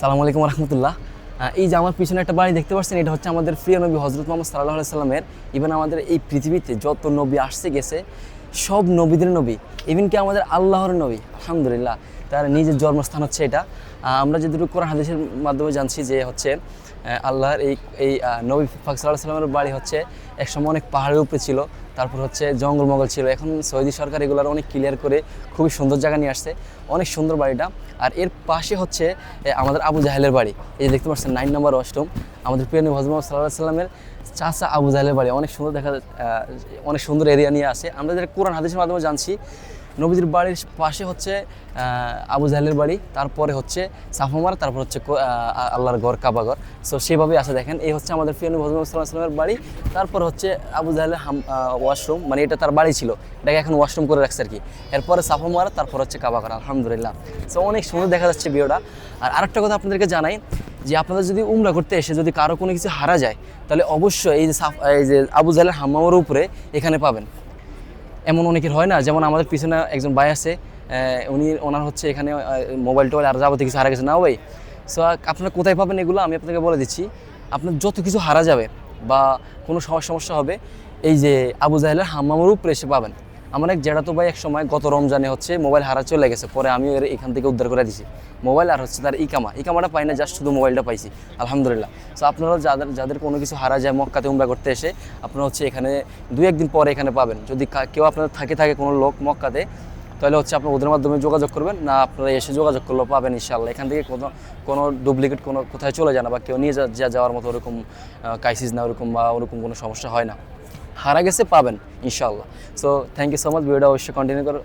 সালামু আলাইকুম রহমতুল্লাহ। এই যে আমার পিছনে একটা বাড়ি দেখতে পাচ্ছেন, এটা হচ্ছে আমাদের প্রিয় নবী হজরত মোহাম্মদ সাল্লাহ সাল্লামের ইভেন আমাদের এই পৃথিবীতে যত নবী আসছে, গেছে সব নবীদের নবী ইভেন কি আমাদের আল্লাহর নবী, আলহামদুলিল্লাহ, তার নিজের জন্মস্থান হচ্ছে এটা। আমরা যেটুকু কোরআন হাদিসের মাধ্যমে জানছি যে হচ্ছে আল্লাহর এই এই নবী ফাক সাল্লাহ সাল্লামের বাড়ি হচ্ছে একসময় অনেক পাহাড়ের উপরে ছিল, তারপর হচ্ছে জঙ্গলমঙ্গল ছিল। এখন সৌদি সরকার এগুলোর অনেক ক্লিয়ার করে খুবই সুন্দর জায়গা নিয়ে আসছে, অনেক সুন্দর বাড়িটা। আর এর পাশে হচ্ছে আমাদের আবু জাহেলের বাড়ি। এই যে দেখতে পাচ্ছেন নাইন নম্বর ওয়াশরুম আমাদের প্রিয় নবী হজরত সাল্লাহ সাল্লামের চাচা আবু জাহেলের বাড়ি। অনেক সুন্দর দেখা অনেক সুন্দর এরিয়া নিয়ে আসে। আমরা যেটা কোরআন, হাদিসের মাধ্যমে জানছি, নবীজির বাড়ির পাশে হচ্ছে আবু জাহেলের বাড়ি, তারপরে হচ্ছে সাফামার তারপর হচ্ছে আল্লাহর ঘর কাবাঘর সো সেভাবেই আছে দেখেন। এই হচ্ছে আমাদের প্রিয় নবী হজরত সাল্লাহ সাল্লামের বাড়ি। তারপর হচ্ছে আবু জাহেলের হাম ওয়াশরুম মানে এটা তার বাড়ি ছিল। এটাকে এখন ওয়াশরুম করে রাখছে আর কি। এরপরে সাফামার তারপর হচ্ছে কাবাঘর আলহামদুলিল্লাহ। সো অনেক সুন্দর দেখা যাচ্ছে ভিডিওটা আর আরেকটা কথা আপনাদেরকে জানাই যে আপনারা যদি উমরা করতে এসে যদি কারও কোনো কিছু হারা যায়, তাহলে অবশ্যই এই যে এই যে আবু জাহেলের হাম্মামের উপরে এখানে পাবেন। এমন অনেকের হয় না, যেমন আমাদের পিছনে একজন ভাই আছে উনি, ওনার হচ্ছে এখানে মোবাইল টোবাইল আর যাবতীয় কিছু হারা গেছে। না ভাই সো আপনারা কোথায় পাবেন এগুলো আমি আপনাকে বলে দিচ্ছি। আপনার যত কিছু হারা যাবে বা কোনো সম- সমস্যা হবে, এই যে আবু জাহেলের হাম্মামের উপরে এসে পাবেন। আমার এক জেঠাতো ভাই এক সময় গত রমজানে হচ্ছে মোবাইল হারা চলে গেছে, পরে আমি এর এখান থেকে উদ্ধার করে দিছি। মোবাইল আর হচ্ছে তার ইকামা। ইকামাটা পাই না জাস্ট শুধু মোবাইলটা পাইছি, আলহামদুলিল্লাহ। সো আপনারা যাদের যাদের কোনো কিছু হারা যায় মক্কাতে উমরা করতে এসে, আপনারা হচ্ছে এখানে দুই একদিন পরে এখানে পাবেন। যদি কেউ আপনার থাকে থাকে কোনো লোক মক্কাতে, তাহলে হচ্ছে আপনার ওদের মাধ্যমে যোগাযোগ করবেন, না আপনারা এসে যোগাযোগ করলেও পাবেন ইনশাল্লাহ এখান থেকে কোনো কোনো ডুপ্লিকেট কোনো কোথায় চলে যায় না বা কেউ নিয়ে যা যাওয়ার মতো ওরকম কাইসিস না, ওরকম বা ওরকম কোনো সমস্যা হয় না। হারা গেছে পাবেন ইনশাল্লাহ so thank you so much ভিডিওটা অবশ্যই কন্টিনিউ করো।